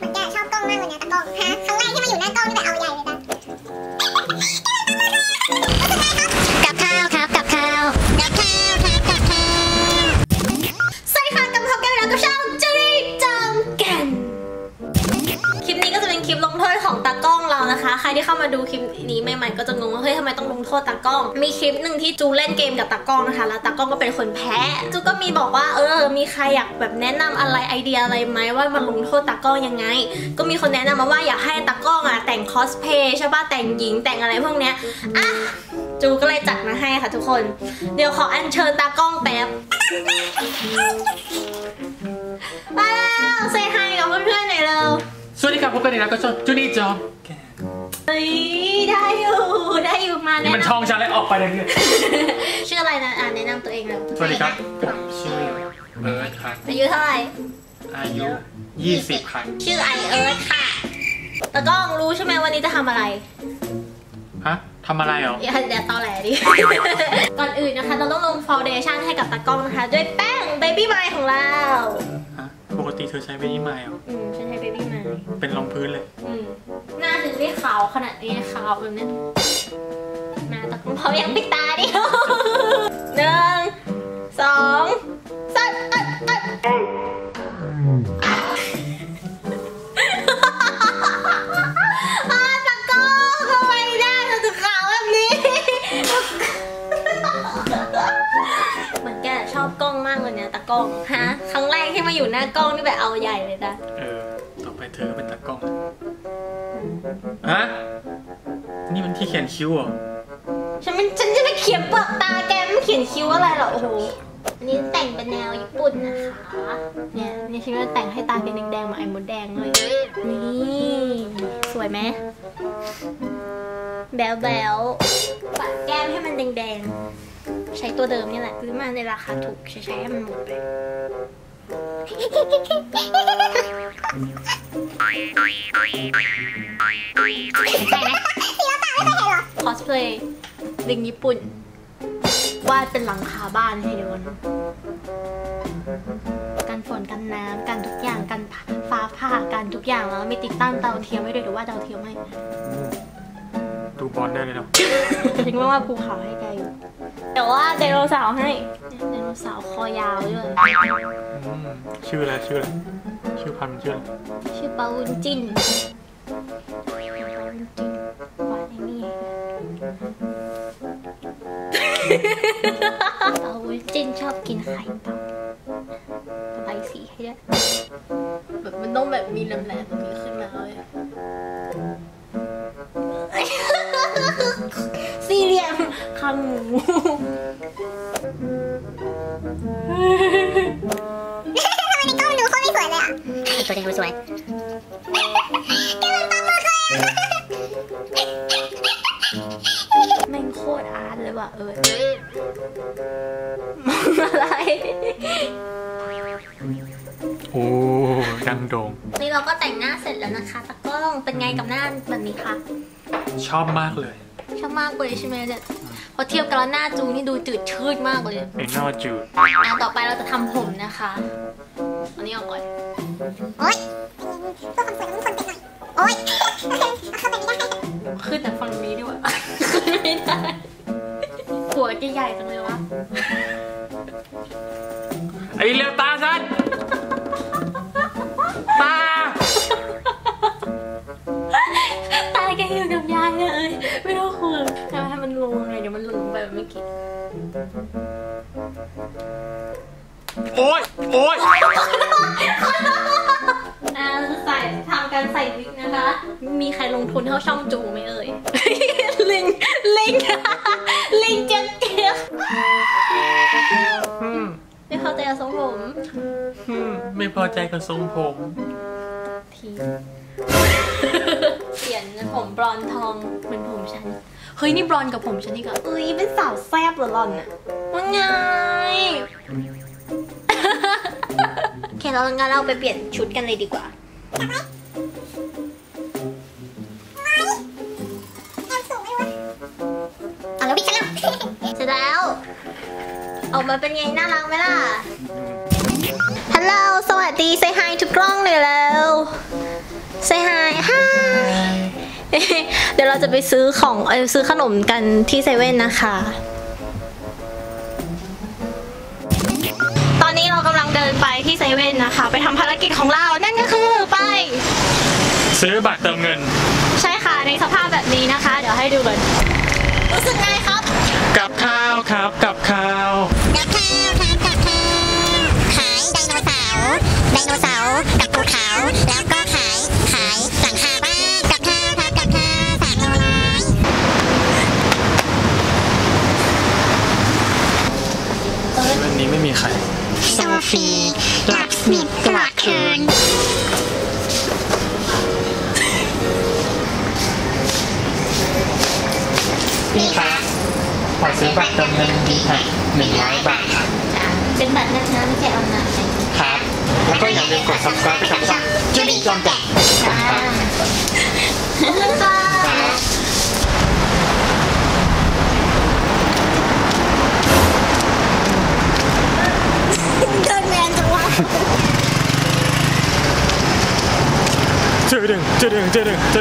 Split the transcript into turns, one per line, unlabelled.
มือนแกชอบกล้องมากเลยนะตากล้องฮะครั้งแรกที่มาอยู่หน้ากล้องนี่แบบเอาใหญ่เลยนะ
ที่เข้ามาดูคลิปนี้ใหม่ๆก็จะงงว่าเฮ้ยทำไมต้องลงโทษตากล้อง มีคลิปหนึ่งที่จูเล่นเกมกับตากล้องนะคะแล้วตากล้องก็เป็นคนแพ้จูก็มีบอกว่าเออ มีใครอยากแบบแนะนำอะไรไอเดียอะไรไหมว่ามาลงโทษตากล้องยังไง ก็มีคนแนะนำมาว่าอยากให้ตากล้องอะแต่งคอสเพย์ใช่ป่ะแต่งหญิงแต่งอะไรพวกเนี้ยอะจูก็เลยจัดมาให้ค่ะทุกคน เดี๋ยวขออัญเชิญตากล้องแป๊บมาแล้วเซฮายกับเพื่อนๆหน่อยเร็ว
สวัสดีครับพบกันอีกแล้วก็ช่องจูดี้จอมแเฮ้
ยได้อยู่ ได้อยู่มา
นี่
แนะ
มัน
น
ช่องฉันเลยออกไปเลยเนี่ยำ
ชื่ออะไรนะอ่าแนะนำตัวเองเลย
สวัสดีครับผมชื่อเอิร์ธครับ
อายุเท่าไหร่
อายุ 20 ครับ
ชื่อไอเอิร์ธค่ะตะกล้องรู้ใช่ไหมวันนี้จะทำอะไร
ฮะทำอะไรเหรอ
อย่าอย่าตอแหลดิ ก่อนอื่นนะคะ เราต้องลงฟาวเดชั่นให้กับตากล้องนะคะ ด้วยแป้งเบบี้ไมของเรา
ฮะ ปกติเธอใช้เบบี้ไมล์เหรอ
อืมฉันใช้เบบี้ไม
เป็นรองพื้นเลย
อืมหน้าถึง ได้ขาวขนาดนี้ขาวแบบนี้หน้าตากล้งพร้อมยังปิดตาดิหนึ่งสองสามอิดอิดอาตะกล้องทำไมหน้ถึงขาวแบบนี้มือนแกชอบกล้องมากเลยเนี่ยตากล้องฮะ ครั้งแรกที่มาอยู่หน้ากล้องนี่แบบเอาใหญ่เลยนะ
เออ ต่อไปเธอก็เป็นตากล้อง ฮะ นี่มันที่เขียนคิ้วเหรอ
ฉันมันฉันจะไปเขียนเปลือกตาแกไม่เขียนคิ้วอะไรหรอกโอ้โห อันนี้แต่งเป็นแนวญี่ปุ่นนะคะ เนี่ยนี่ฉันก็แต่งให้ตาเป็นแดงๆเหมาไอ้มดแดงเลย นี่สวยไหมแบลแบลปัดแก้มให้มันแดงๆ ใช้ตัวเดิมนี่แหละซื้อมาในราคาถูกใช้ให้มันหมดไป ใช่ไหมคอสเพลย์ลิงญี่ปุ่น วาดเป็นหลังคาบ้านให้ดูนะกันฝนกันน้ำกันทุกอย่างกันฟ้าผ่ากันทุกอย่างแล้วมีติดตั้งเตาเทียมไว้ด้วยหรือว่าเตาเทียมให้
ดูบอลได้เลยเนาะ
จะทิ้งไว้ว่าภูเขาให้แกอยู่แต่ว่าไดโนเสาร์ให้ไดโนเสาร์คอยาวด้วย
อืมชื่ออะไรชื่ออะไร ชื่อพันธุ์ชื่อ
ชื่อปาวุนจินปาวุนจินวาดไอ้นี่ปาวุนจินชอบกินไข่ต่าระบายสีให้ด้วยแบบมันต้องแบบมีแหลมๆตรงนี้ขึ้นมาเลยสี่เหลี่ยมคางหมู
ตัวเอ
งสวย
แกมันปั๊มมากเลยอะ
แม่งโคตรอาร์ตเลยว่ะเออมองอะไร
โอ้ดังโด่ง
นี่เราก็แต่งหน้าเสร็จแล้วนะคะตากล้องเป็นไงกับหน้าแบบนี้คะ
ชอบมากเลย
ชอบมากเลยใช่ไหมเนี่ยพอเทียบกับแล้วหน้าจูนี่ดูจืดชืดมากเลย
ไอ้นอจูด
อะต่อไปเราจะทำผมนะคะอันนี้ออกก่อน
โอ๊ยเพื่อความสวยต้องมีคนเป็นหน่อย โอ๊ยเอาเข้าไปไม่ได้
ขึ้นแต่ฝั่งนี้ดีกว่าขึ้นไม่ได้หัวแกใหญ่จังเลยวะ
ไอ้เร็วตาฉัน โอ๊ยโอ๊ย
อ่าใส่ทำการใส่วิกนะคะ มีใครลงทุนเท่าช่องจูไหมเอ่ย ลิง ลิง ลิงเจ๊ยบเจ๊ยบ
อืม
ไม่เข้าใจกับทรงผม
อืมไม่พอใจกับทรงผม
ทีเปลี่ยนผมบลอนด์ทองเหมือนผมฉัน เฮ้ยนี่บลอนด์กับผมฉันนี่ก็เอ้ยเป็นสาวแซ่บเหรอหล่อนอะว่าไง โอเคเรางั้นเราไปเปลี่ยนชุดกันเลยดีกว่า
แอมสูงไหมวะเอาแล้วพี่ฉันแล้ว
เสร็จแล้ว ออกมาเป็นไงน่ารักไหมล่ะ ฮัลโหล สวัสดี say hi ทุกกล้องเลยแล้วเดี๋ยวเราจะไปซื้อของเออซื้อขนมกันที่เซเว่นนะคะ อนนี้เรากำลังเดินไปที่เซเว่นนะคะ ไปทำภารกิจของเรา นั่นก็คือไป
ซื้อบัตรเติมเงิน
ใช่ค่ะ ในสภาพแบบนี้นะคะ เดี๋ยวให้ดูกันรู้สึกไงครับ
กับข้าวครับ กับข้าว
กับ หลับส
นิ
ทตลอดคืน
พี่ครับขอซื้อบัตรเติมเงินดีแท็กหนึ่งร้อยบาทครับ
เป็นบัตรนักน้ำไม่ใช่เอาน้ำใส่
ครับ แล้วก็อย่าลืมกด subscribe ไปกับช่องจุลีจอมแจกครับ
ค่ะ
เดินแมนจังวะ
เจอดึงเจอดึงเจ